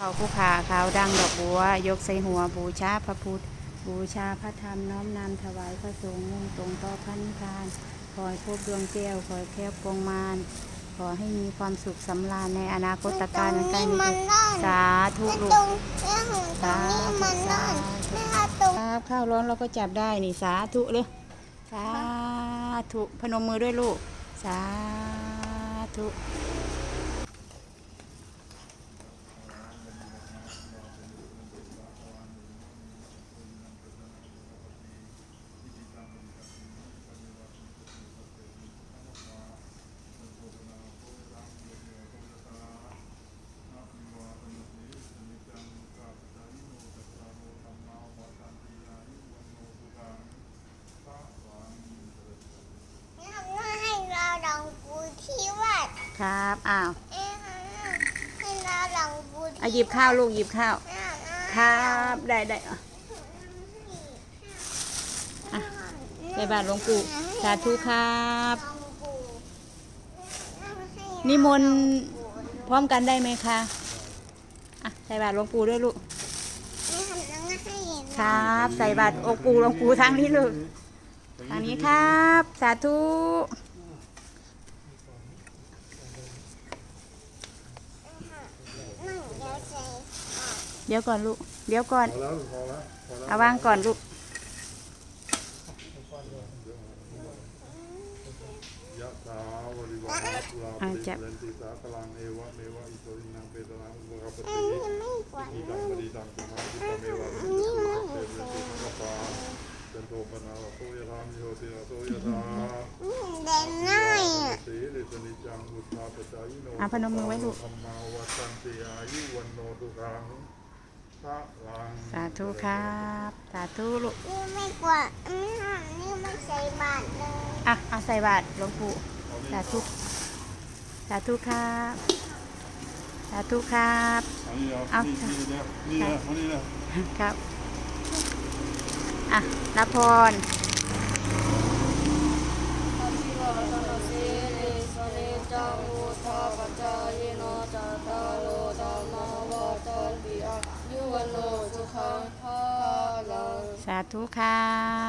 เขาผู้ขาขาวดังดอกบัว ยกใส่หัวบูชาพระพุทธ บูชาพระธรรมน้อมนำถวายพระสงฆ์มุ่งตรงต่อพระนิพพานขอให้พบดวงแก้วขอให้แคล้วปวงมารขอให้มีความสุขสำราญในอนาคตการใกล้นี้สาธุลูกตรงเรื่องของตรงนี้มันนั่นนะคะตรงครับข้าวร้อนเราก็จับได้นี่สาธุเลยสาธุพนมมือด้วยลูก สาธุ ทำหน้าให้เราลองปูที่วัด ครับ อ้าวเอ๊ะให้เราลองปูที่เอาหยิบข้าวลูกหยิบข้าว ครับ ได้ได้อะอะใส่บาตรหลวงปู่สาธุครับนิมนต์พร้อมกันได้ไหมคะอะใส่บาตรหลวงปู่ด้วยลูกครับ ใส่บาตรองค์ปู่หลวงปู่ทางนี้ลูกทางนี้ครับ สาธุ เดี๋ยวก่อนลูก เดี๋ยวก่อน พอแล้วพอแล้วพอแล้วเอาวางก่อนลูก ยะถาวริวหาปุราอ่าปริจับ เรนติสาคลังเอวะเมวะอิโตอินังเปตนังอุปกปปติอิตังปฏิตังตุมหังคิปะเมวะอิโตเตเมตุสัพพะจันโทปนะวะโตยะธามโยติระโตยะธาเด่นน้อยอะสีริสนิจังบุตตาปจายโนอะพนมมือไว้ลูก ธรรมาวัฏันติอายุวันโนตุขังพระลัง สาธุครับ สาธุลูกนี่ไม่กว่านี่นี่ไม่ใส่บาทเลยอะเอาใส่บาตรหลวงปู่สาธุสาธุครับ สาธุครับอันนี้เอาเอานี่นี่เนี่ยนี่นะอันนี้นะครับอะรับพร สาธุค่ะ